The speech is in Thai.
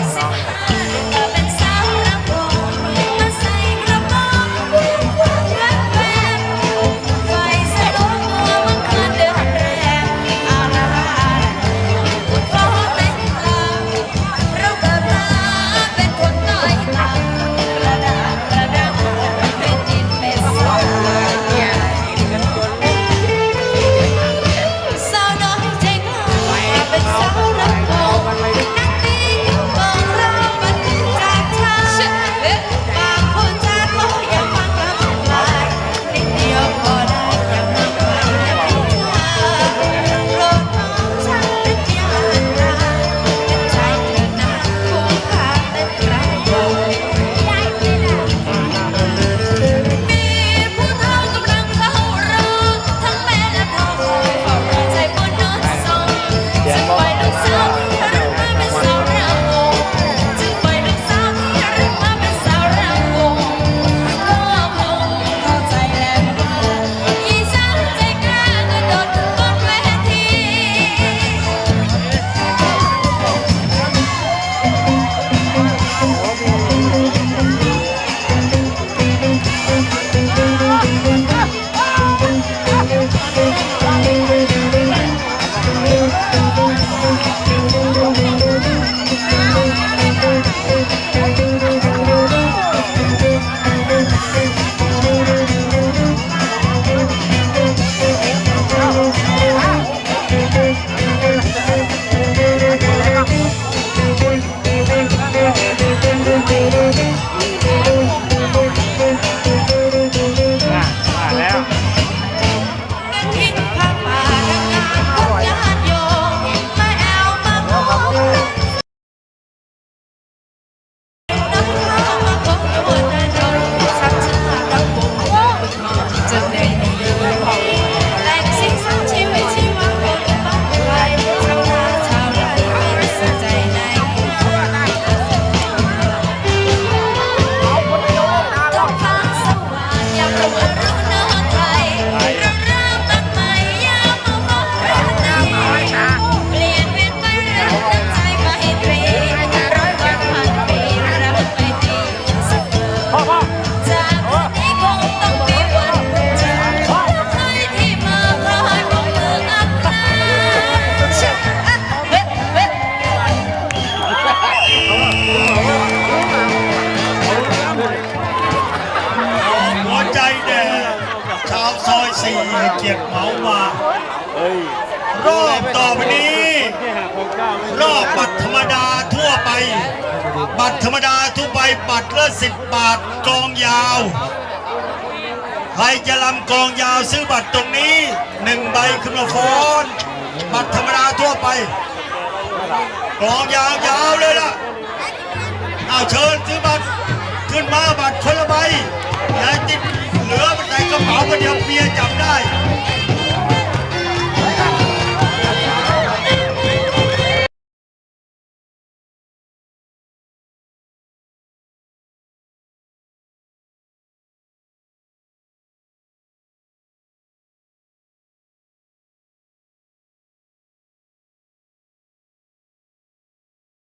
Mars. เกียรติเหมามาเฮ้ยรอบต่อไปนี้แค่หาของเก้าไม่รอบบัตรธรรมดาทั่วไป บัตรธรรมดาทั่วไปบัตรละสิบบาทกองยาว ใครจะลำกองยาวซื้อบัตรตรงนี้หนึ่งใบขึ้นมาฟ้อนบัตรธรรมดาทั่วไปกองยาวยาวเลยล่ะเอาเชิญซื้อบัตรขึ้นมาบัตรคนละใบอย่าติดเหลือในกระเป๋าคนเดียวเมียจับได้